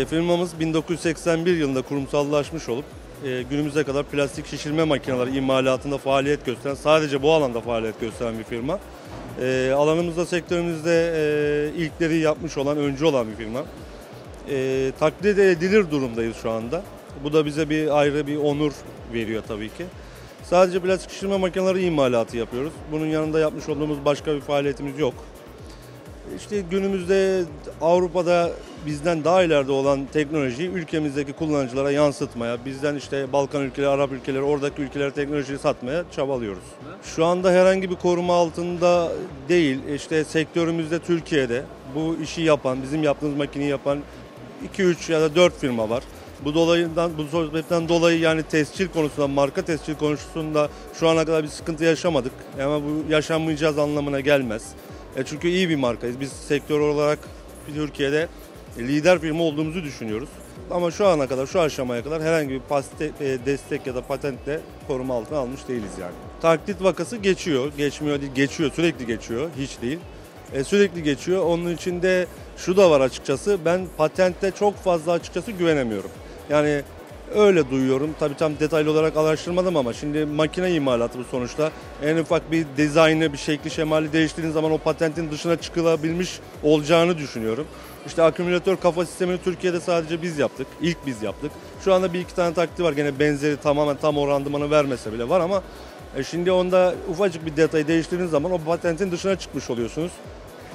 E, firmamız 1981 yılında kurumsallaşmış olup e, günümüze kadar plastik şişirme makineleri imalatında faaliyet gösteren, sadece bu alanda faaliyet gösteren bir firma. E, alanımızda, sektörümüzde e, ilkleri yapmış olan, öncü olan bir firma. E, taklit edilir durumdayız şu anda. Bu da bize bir ayrı bir onur veriyor tabii ki. Sadece plastik şişirme makineleri imalatı yapıyoruz. Bunun yanında yapmış olduğumuz başka bir faaliyetimiz yok. İşte günümüzde Avrupa'da bizden daha ileride olan teknolojiyi ülkemizdeki kullanıcılara yansıtmaya, bizden işte Balkan ülkeleri, Arap ülkeleri, oradaki ülkelere teknolojiyi satmaya çabalıyoruz. Şu anda herhangi bir koruma altında değil. İşte sektörümüzde Türkiye'de bu işi yapan, bizim yaptığımız makineyi yapan 2-3 ya da 4 firma var. Bu dolayından bu sebepten dolayı yani tescil konusunda, marka tescil konusunda şu ana kadar bir sıkıntı yaşamadık. Ama bu yaşanmayacağız anlamına gelmez. E çünkü iyi bir markayız. Biz sektör olarak Türkiye'de lider firma olduğumuzu düşünüyoruz. Ama şu ana kadar, şu aşamaya kadar herhangi bir paste, e, destek ya da patentle koruma altına almış değiliz yani. Taklit vakası geçiyor, geçmiyor değil, geçiyor, sürekli geçiyor, hiç değil. E, sürekli geçiyor. Onun içinde şu da var açıkçası, ben patente çok fazla açıkçası güvenemiyorum. Yani öyle duyuyorum. Tabii tam detaylı olarak araştırmadım ama şimdi makine imalatı bu sonuçta. En ufak bir dizaynı, bir şekli şemali değiştirdiğiniz zaman o patentin dışına çıkılabilmiş olacağını düşünüyorum. İşte akümülatör kafa sistemini Türkiye'de sadece biz yaptık. İlk biz yaptık. Şu anda bir iki tane taktiği var. Gene benzeri tamamen tam o randımanı vermese bile var ama e, şimdi onda ufacık bir detayı değiştirdiğiniz zaman o patentin dışına çıkmış oluyorsunuz.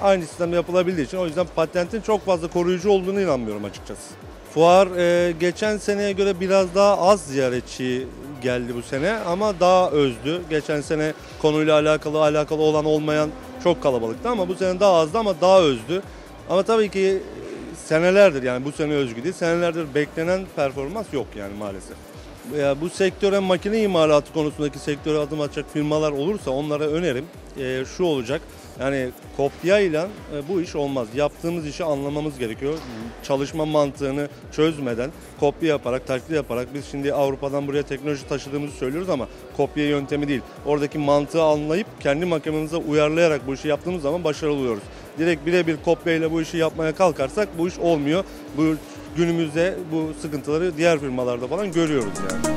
Aynı sistem yapılabildiği için o yüzden patentin çok fazla koruyucu olduğunu inanmıyorum açıkçası. Fuar e, geçen seneye göre biraz daha az ziyaretçi geldi bu sene ama daha özdü. Geçen sene konuyla alakalı alakalı olan olmayan çok kalabalıktı ama bu sene daha azdı ama daha özdü. Ama tabii ki senelerdir yani bu sene özgü değil senelerdir beklenen performans yok yani maalesef. Ya bu sektöre makine imalatı konusundaki sektöre adım atacak firmalar olursa onlara önerim e, şu olacak. Yani kopyayla e, bu iş olmaz. Yaptığımız işi anlamamız gerekiyor. Çalışma mantığını çözmeden kopya yaparak, taklit yaparak biz şimdi Avrupa'dan buraya teknoloji taşıdığımızı söylüyoruz ama kopya yöntemi değil. Oradaki mantığı anlayıp kendi makinemize uyarlayarak bu işi yaptığımız zaman başarılı oluyoruz. Direkt birebir kopyayla bu işi yapmaya kalkarsak bu iş olmuyor. Bu günümüzde bu sıkıntıları diğer firmalarda falan görüyoruz yani.